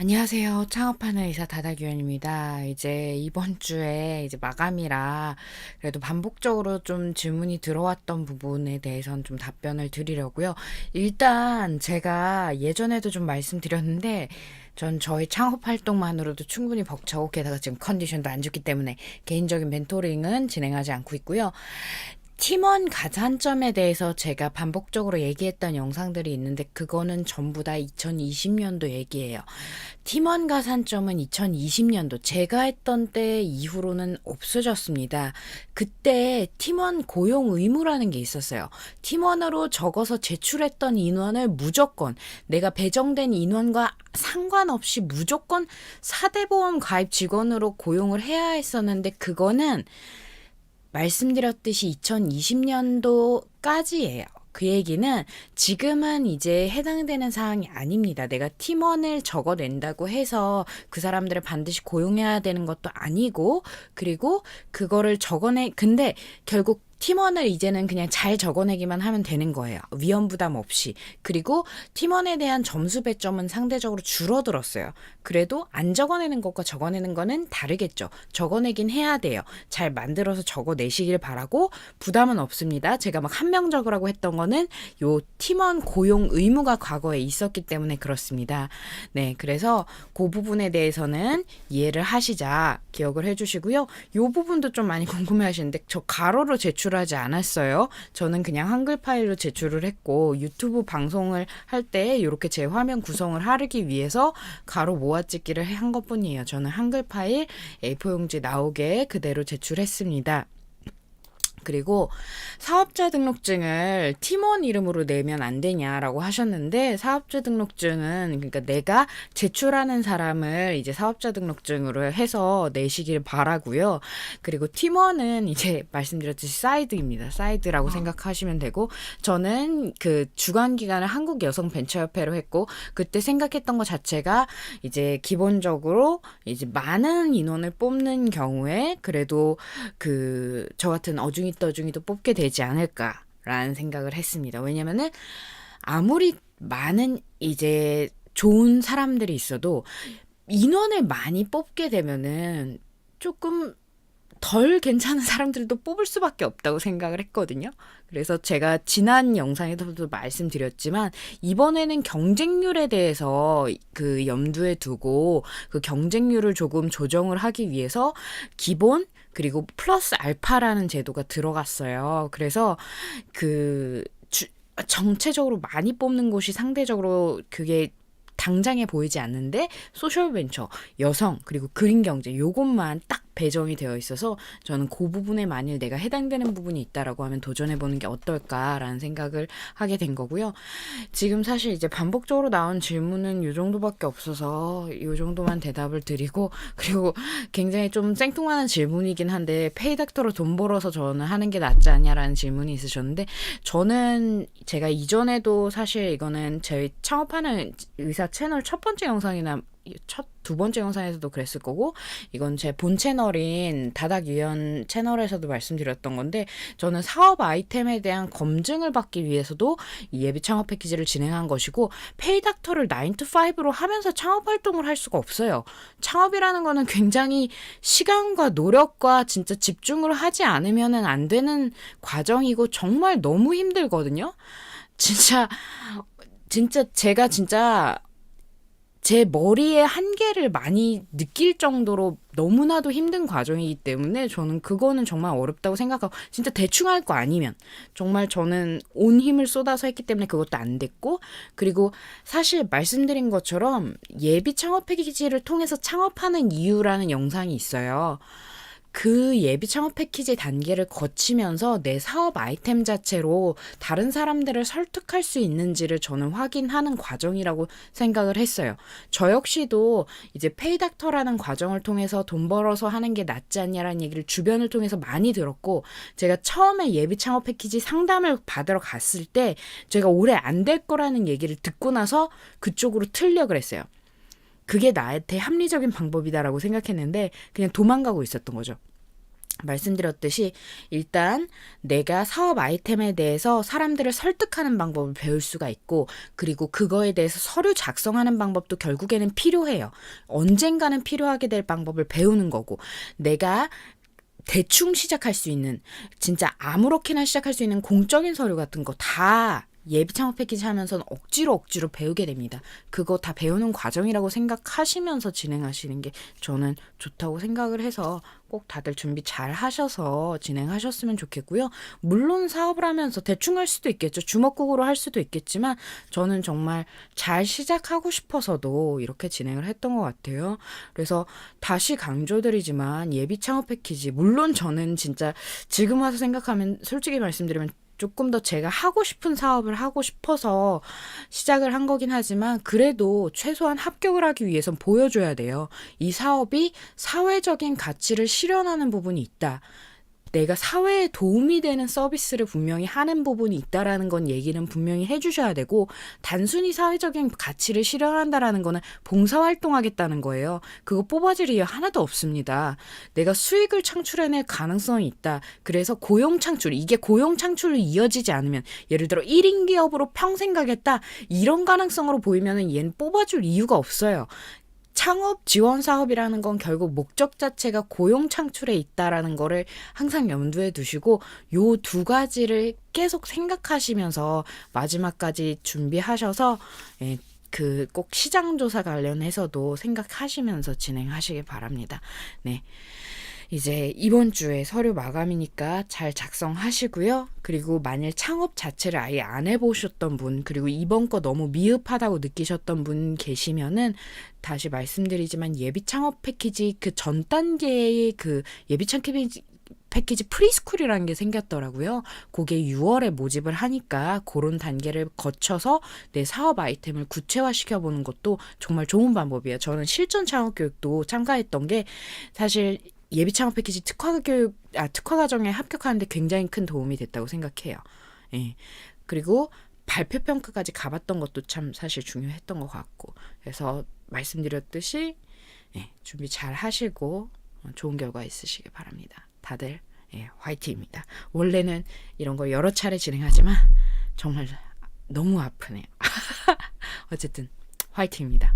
안녕하세요. 창업하는 의사 다다규현입니다. 이제 이번 주에 이제 마감이라 그래도 반복적으로 좀 질문이 들어왔던 부분에 대해서는 좀 답변을 드리려고요. 일단 제가 예전에도 좀 말씀드렸는데 전 저희 창업 활동만으로도 충분히 벅차고 게다가 지금 컨디션도 안 좋기 때문에 개인적인 멘토링은 진행하지 않고 있고요. 팀원 가산점에 대해서 제가 반복적으로 얘기했던 영상들이 있는데 그거는 전부 다 2020년도 얘기예요. 팀원 가산점은 2020년도 제가 했던 때 이후로는 없어졌습니다. 그때 팀원 고용 의무라는 게 있었어요. 팀원으로 적어서 제출했던 인원을 무조건 내가 배정된 인원과 상관없이 무조건 사대보험 가입 직원으로 고용을 해야 했었는데 그거는 말씀드렸듯이 2020년도까지예요. 그 얘기는 지금은 이제 해당되는 사항이 아닙니다. 내가 팀원을 적어낸다고 해서 그 사람들을 반드시 고용해야 되는 것도 아니고, 그리고 그거를 적어내, 근데 결국 팀원을 이제는 그냥 잘 적어내기만 하면 되는 거예요. 위험 부담 없이. 그리고 팀원에 대한 점수 배점은 상대적으로 줄어들었어요. 그래도 안 적어내는 것과 적어내는 거는 다르겠죠. 적어내긴 해야 돼요. 잘 만들어서 적어내시길 바라고 부담은 없습니다. 제가 막 한 명 적으라고 했던 거는 요 팀원 고용 의무가 과거에 있었기 때문에 그렇습니다. 네, 그래서 그 부분에 대해서는 이해를 하시자 기억을 해주시고요. 요 부분도 좀 많이 궁금해 하시는데 저 가로로 제출 하지 않았어요. 저는 그냥 한글 파일로 제출을 했고 유튜브 방송을 할 때 이렇게 제 화면 구성을 하기 위해서 가로 모아찍기를 한 것뿐이에요. 저는 한글 파일 A4 용지 나오게 그대로 제출했습니다. 그리고 사업자 등록증을 팀원 이름으로 내면 안 되냐라고 하셨는데 사업자 등록증은 그러니까 내가 제출하는 사람을 이제 사업자 등록증으로 해서 내시길 바라고요. 그리고 팀원은 이제 말씀드렸듯이 사이드입니다. 사이드라고 생각하시면 되고 저는 그 주관 기관을 한국 여성 벤처협회로 했고 그때 생각했던 것 자체가 이제 기본적으로 이제 많은 인원을 뽑는 경우에 그래도 그 저 같은 어중이 떠중이도 뽑게 되지 않을까라는 생각을 했습니다. 왜냐면은 아무리 많은 이제 좋은 사람들이 있어도 인원을 많이 뽑게 되면은 조금 덜 괜찮은 사람들도 뽑을 수밖에 없다고 생각을 했거든요. 그래서 제가 지난 영상에서도 말씀드렸지만 이번에는 경쟁률에 대해서 그 염두에 두고 그 경쟁률을 조금 조정을 하기 위해서 기본 그리고 플러스 알파라는 제도가 들어갔어요. 그래서 그 주, 정체적으로 많이 뽑는 곳이 상대적으로 그게 당장에 보이지 않는데 소셜 벤처, 여성, 그리고 그린 경제 요것만 딱 배정이 되어 있어서 저는 그 부분에 만일 내가 해당되는 부분이 있다라고 하면 도전해 보는 게 어떨까라는 생각을 하게 된 거고요. 지금 사실 이제 반복적으로 나온 질문은 요 정도밖에 없어서 요 정도만 대답을 드리고 그리고 굉장히 좀 생뚱맞은 질문이긴 한데 페이닥터로 돈 벌어서 저는 하는 게 낫지 않냐라는 질문이 있으셨는데 저는 제가 이전에도 사실 이거는 제 창업하는 의사 채널 첫 번째 영상이나 첫 두 번째 영상에서도 그랬을 거고 이건 제 본 채널인 다닥유연 채널에서도 말씀드렸던 건데 저는 사업 아이템에 대한 검증을 받기 위해서도 이 예비 창업 패키지를 진행한 것이고 페이닥터를 9 to 5로 하면서 창업 활동을 할 수가 없어요. 창업이라는 거는 굉장히 시간과 노력과 진짜 집중을 하지 않으면은 안 되는 과정이고 정말 너무 힘들거든요. 진짜 진짜 제가 진짜 제 머리의 한계를 많이 느낄 정도로 너무나도 힘든 과정이기 때문에 저는 그거는 정말 어렵다고 생각하고 진짜 대충 할 거 아니면 정말 저는 온 힘을 쏟아서 했기 때문에 그것도 안 됐고 그리고 사실 말씀드린 것처럼 예비 창업 패키지를 통해서 창업하는 이유라는 영상이 있어요. 그 예비 창업 패키지 단계를 거치면서 내 사업 아이템 자체로 다른 사람들을 설득할 수 있는지를 저는 확인하는 과정이라고 생각을 했어요. 저 역시도 이제 페이닥터라는 과정을 통해서 돈 벌어서 하는 게 낫지 않냐라는 얘기를 주변을 통해서 많이 들었고 제가 처음에 예비 창업 패키지 상담을 받으러 갔을 때 제가 오래 안 될 거라는 얘기를 듣고 나서 그쪽으로 틀려 그랬어요. 그게 나한테 합리적인 방법이다라고 생각했는데 그냥 도망가고 있었던 거죠. 말씀드렸듯이 일단 내가 사업 아이템에 대해서 사람들을 설득하는 방법을 배울 수가 있고 그리고 그거에 대해서 서류 작성하는 방법도 결국에는 필요해요. 언젠가는 필요하게 될 방법을 배우는 거고 내가 대충 시작할 수 있는 진짜 아무렇게나 시작할 수 있는 공적인 서류 같은 거 다 예비 창업 패키지 하면서는 억지로 억지로 배우게 됩니다. 그거 다 배우는 과정이라고 생각하시면서 진행하시는 게 저는 좋다고 생각을 해서 꼭 다들 준비 잘 하셔서 진행하셨으면 좋겠고요. 물론 사업을 하면서 대충 할 수도 있겠죠. 주먹국으로 할 수도 있겠지만 저는 정말 잘 시작하고 싶어서도 이렇게 진행을 했던 것 같아요. 그래서 다시 강조드리지만 예비 창업 패키지 물론 저는 진짜 지금 와서 생각하면 솔직히 말씀드리면 조금 더 제가 하고 싶은 사업을 하고 싶어서 시작을 한 거긴 하지만 그래도 최소한 합격을 하기 위해선 보여줘야 돼요. 이 사업이 사회적인 가치를 실현하는 부분이 있다. 내가 사회에 도움이 되는 서비스를 분명히 하는 부분이 있다라는 건 얘기는 분명히 해주셔야 되고 단순히 사회적인 가치를 실현한다라는 거는 봉사활동하겠다는 거예요. 그거 뽑아질 이유 하나도 없습니다. 내가 수익을 창출해낼 가능성이 있다. 그래서 고용 창출 이게 고용 창출로 이어지지 않으면 예를 들어 1인 기업으로 평생 가겠다 이런 가능성으로 보이면은 얘는 뽑아줄 이유가 없어요. 창업 지원 사업이라는 건 결국 목적 자체가 고용 창출에 있다라는 거를 항상 염두에 두시고 요 두 가지를 계속 생각하시면서 마지막까지 준비하셔서 예, 그 꼭 시장 조사 관련해서도 생각하시면서 진행하시길 바랍니다. 네. 이제 이번 주에 서류 마감이니까 잘 작성하시고요. 그리고 만일 창업 자체를 아예 안 해보셨던 분, 그리고 이번 거 너무 미흡하다고 느끼셨던 분 계시면은 다시 말씀드리지만 예비 창업 패키지 그 전 단계의 그 예비 창업 패키지 프리스쿨이라는 게 생겼더라고요. 그게 6월에 모집을 하니까 그런 단계를 거쳐서 내 사업 아이템을 구체화시켜 보는 것도 정말 좋은 방법이에요. 저는 실전 창업 교육도 참가했던 게 사실 예비 창업 패키지 특화 교육 아 특화 과정에 합격하는데 굉장히 큰 도움이 됐다고 생각해요. 예. 그리고 발표 평가까지 가봤던 것도 참 사실 중요했던 것 같고 그래서 말씀드렸듯이 예, 준비 잘 하시고 어, 좋은 결과 있으시길 바랍니다. 다들 예, 화이팅입니다. 원래는 이런 거 여러 차례 진행하지만 정말 너무 아프네요. 어쨌든 화이팅입니다.